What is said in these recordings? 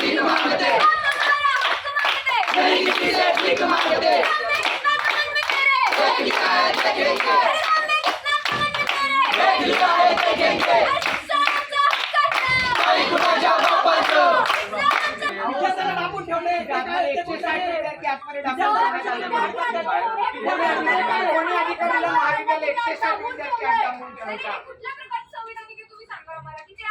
भीक मांगते मेरी किसी से भीक मांगते देखेंगे एक शिकायत देखेंगे माईक माझ्या बापाचं विद्यार्थ्यांना डांबून ठेवले ते काय अध्यक्ष साहेब? कोणी अधिकाऱ्याला मागितलेलं एकशे साठ विद्यार्थी आज डांबून ठेवता. कुठल्या प्रकारची संविधानिक आहे? तुम्ही सांगा आम्हाला. की ते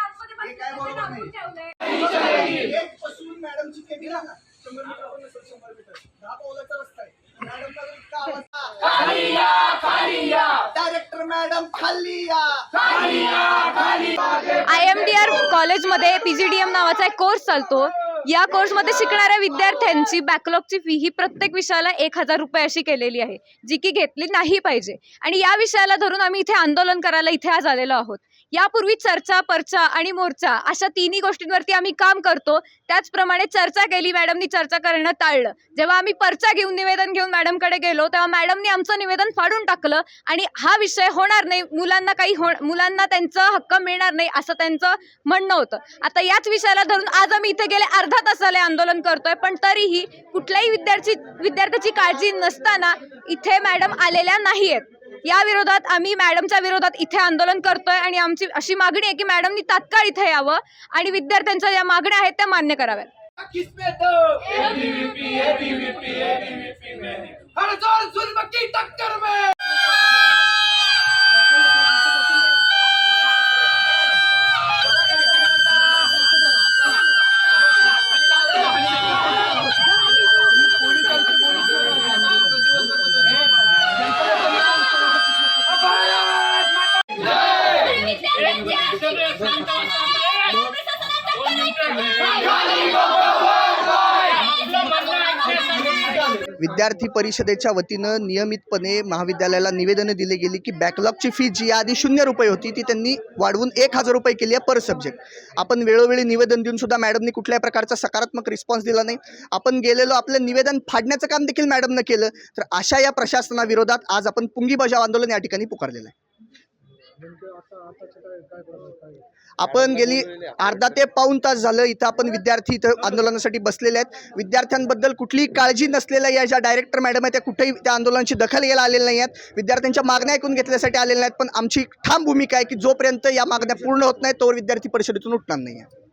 डांबून ठेवलंय. एक पासून मॅडमची केली ना शंभर मीटर शंभर मीटर. दहा पावलाचा रस्ता आहे. Director madam I M D R कॉलेजमध्ये पी जी डी एम नावाचा एक कोर्स चालतो. या कोर्समध्ये शिकणाऱ्या विद्यार्थ्यांची बॅकलॉगची फी ही प्रत्येक विषयाला एक हजार रुपये अशी केलेली आहे जी की घेतली नाही पाहिजे. आणि या विषयाला धरून आम्ही इथे आंदोलन करायला इथे आज आलेलो आहोत. यापूर्वी चर्चा पर्चा आणि मोर्चा अशा तिन्ही गोष्टींवरती आम्ही काम करतो. त्याचप्रमाणे चर्चा केली मॅडमनी चर्चा करणं टाळलं. जेव्हा आम्ही पर्चा घेऊन निवेदन घेऊन मॅडमकडे गेलो तेव्हा मॅडमनी आमचं निवेदन फाडून टाकलं आणि हा विषय होणार नाही. मुलांना काही हो मुलांना त्यांचं हक्क मिळणार नाही असं त्यांचं म्हणणं होतं. आता याच विषयाला धरून आज आम्ही इथे गेले अर्धा तासाला आंदोलन करतोय पण तरीही कुठल्याही विद्यार्थी विद्यार्थ्याची काळजी नसताना इथे मॅडम आलेल्या नाही आहेत या विरोधात आम्ही मॅडमच्या विरोधात इथे आंदोलन करतोय आणि आमची अशी मागणी आहे की मॅडमनी तात्काळ इथे यावं आणि विद्यार्थ्यांच्या ज्या मागण्या आहेत त्या मान्य कराव्यात हर जोर जुल्म की टक्कर में विद्यार्थी परिषदेच्या वतीनं नियमितपणे महाविद्यालयाला निवेदनं दिली गेली की बॅकलॉगची फी जी आधी शून्य रुपये होती ती त्यांनी वाढवून एक हजार रुपये केली आहे पर सब्जेक्ट आपण वेळोवेळी निवेदन देऊन सुद्धा मॅडमनी कुठल्याही प्रकारचा सकारात्मक रिस्पॉन्स दिला नाही. आपण गेलेलो आपलं निवेदन फाडण्याचं काम देखील मॅडमनं केलं. तर अशा या प्रशासनाविरोधात आज आपण पुंगी बजाव आंदोलन या ठिकाणी पुकारलेलं आहे. आपण गेली अर्धा ते पाऊण तास झालं इथं आपण विद्यार्थी इथं आंदोलनासाठी बसलेले आहेत. विद्यार्थ्यांबद्दल कुठलीही काळजी नसलेल्या या ज्या डायरेक्टर मॅडम आहेत त्या कुठेही त्या आंदोलनाची दखल घ्यायला आलेल्या नाही आहेत. विद्यार्थ्यांच्या मागण्या ऐकून घेतल्यासाठी आलेल्या नाहीत पण आमची ठाम भूमिका आहे की जोपर्यंत या मागण्या पूर्ण होत नाहीत तोवर विद्यार्थी परिषदेतून उठणार नाही आहे